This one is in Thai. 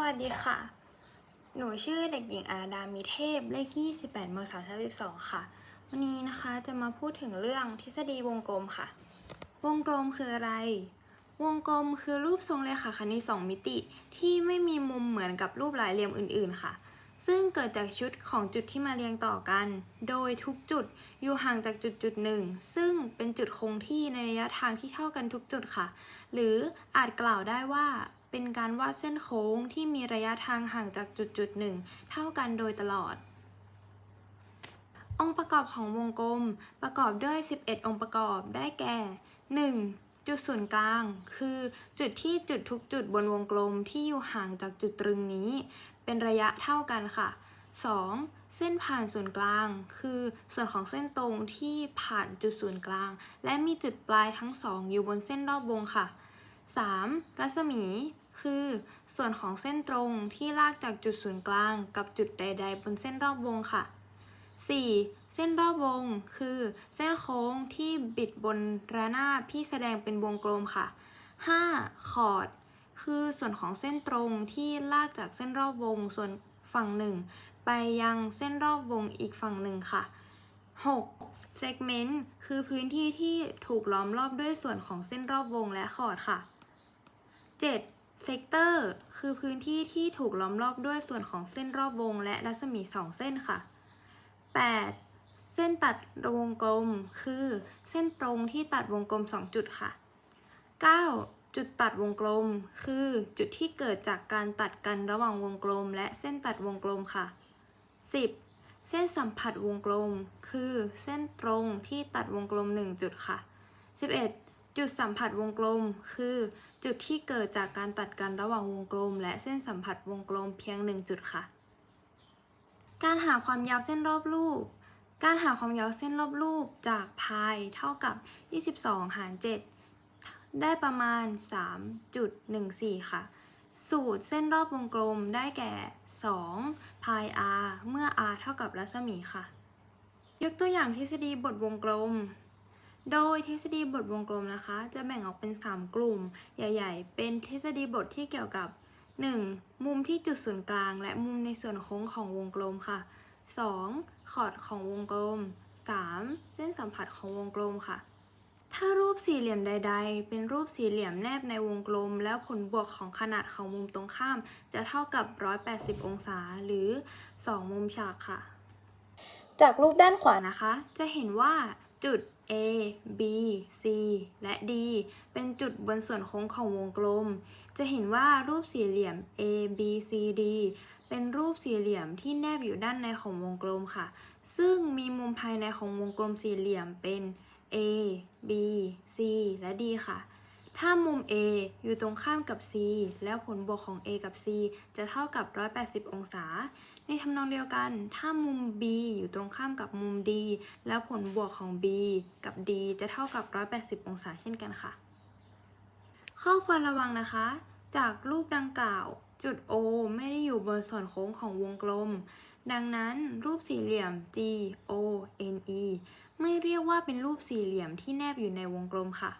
วัสดีค่ะ หนูชื่อเด็กหญิงอาดามีเทพ เลขที่28ม332ค่ะ วันนี้นะคะจะมาพูดถึงเรื่องทฤษฎีวงกลมค่ะ วงกลมคืออะไร วงกลมคือรูปทรงเรขาคณิตสองมิติ ที่ไม่มีมุมเหมือนกับรูปหลายเหลี่ยมอื่น ๆ ค่ะ ซึ่งเกิดจากชุดของจุดที่มาเรียงต่อกัน โดยทุกจุดอยู่ห่างจากจุดจุดหนึ่ง ซึ่งเป็นจุดคงที่ในระยะทางที่เท่ากันทุกจุดค่ะ หรืออาจกล่าวได้ว่า เป็นการวาดเส้นโค้งที่มีระยะทางห่างจากจุดจุดหนึ่งเท่ากันโดยตลอด องค์ประกอบของวงกลมประกอบด้วย 11 องค์ประกอบได้แก่ 1. จุดศูนย์กลาง คือจุดที่จุดทุกจุดบนวงกลมที่อยู่ห่างจากจุดตรึงนี้ เป็นระยะเท่ากันค่ะ 2. เส้นผ่านศูนย์กลาง คือส่วนของเส้นตรงที่ผ่านจุดศูนย์กลาง และมีจุดปลายทั้งสองอยู่บนเส้นรอบวงค่ะ 3. รัศมี คือส่วนของเส้นตรงที่ลากจากจุดศูนย์กลางกับจุดใด ๆ บนเส้นรอบวงค่ะ 4. เส้นรอบวง คือเส้นโค้งที่บิดบนระนาบที่แสดงเป็นวงกลมค่ะ 5. คอด คือส่วนของเส้นตรงที่ลากจากเส้นรอบวงส่วนฝั่งหนึ่งไปยังเส้นรอบวงอีกฝั่งหนึ่งค่ะ 6. segment คือพื้นที่ที่ถูกล้อมรอบด้วยส่วนของเส้นรอบวงและคอดค่ะ 7. Sector คือพื้นที่ที่ถูกล้อมรอบด้วยส่วนของเส้นรอบวงและรัศมี 2 เส้นค่ะ 8. เส้นตัดวงกลม คือเส้นตรงที่ตัดวงกลม 2 จุดค่ะ 9. จุดตัดวงกลม คือจุดที่เกิดจากการตัดกันระหว่างวงกลม และเส้นตัดวงกลมค่ะ 10. เส้นสัมผัสวงกลม คือเส้นตรงที่ตัดวงกลม 1 จุดค่ะ 11. จุดสัมผัสวงกลม คือ จุดที่เกิดจากการตัดกันระหว่างวงกลม และเส้นสัมผัสวงกลมเพียง1จุดค่ะ การหาความยาวเส้นรอบรูป การหาความยาวเส้นรอบรูปจากพายเท่ากับ 22 หาร 7 ได้ประมาณ 3.14 ค่ะ สูตรเส้นรอบวงกลมได้แก่2พาย r เมื่อ r เท่ากับรัศมีค่ะ ยกตัวอย่างทฤษฎีบทวงกลม โดยทฤษฎีบทวงกลมนะคะ จะแบ่งออกเป็น 3 กลุ่มใหญ่ ๆ เป็นทฤษฎีบทที่เกี่ยวกับ 1. มุมที่จุดศูนย์กลาง และมุมในส่วนโค้งของวงกลมค่ะ 2. คอดของวงกลม 3. เส้นสัมผัสของวงกลมค่ะ ถ้ารูปสี่เหลี่ยมใด ๆ เป็นรูปสี่เหลี่ยมแนบในวงกลม แล้วผลบวกของขนาดของมุมตรงข้าม จะเท่ากับ 180 องศา หรือ 2 มุมฉากค่ะ จากรูปด้านขวานะคะ จะเห็นว่า จุด A B C และ D เป็นจุดบนส่วนโค้งของวงกลม จะเห็นว่ารูปสี่เหลี่ยม A B C D เป็นรูปสี่เหลี่ยมที่แนบอยู่ด้านในของวงกลมค่ะ ซึ่งมีมุมภายในของวงกลมสี่เหลี่ยมเป็น A B C และ D ค่ะ ถ้ามุม A อยู่ตรงข้ามกับ C แล้วผลบวกของ A กับ C จะเท่ากับ 180 องศา ในทำนองเดียวกัน ถ้ามุม B อยู่ตรงข้ามกับมุม D แล้วผลบวกของ B กับ D จะเท่ากับ 180 องศาเช่นกันค่ะ ข้อควรระวังนะคะ จากรูปดังกล่าวจุด O ไม่ได้อยู่บนส่วนโค้งของวงกลม ดังนั้นรูปสี่เหลี่ยม G O N E ไม่เรียกว่าเป็นรูปสี่เหลี่ยมที่แนบอยู่ในวงกลมค่ะ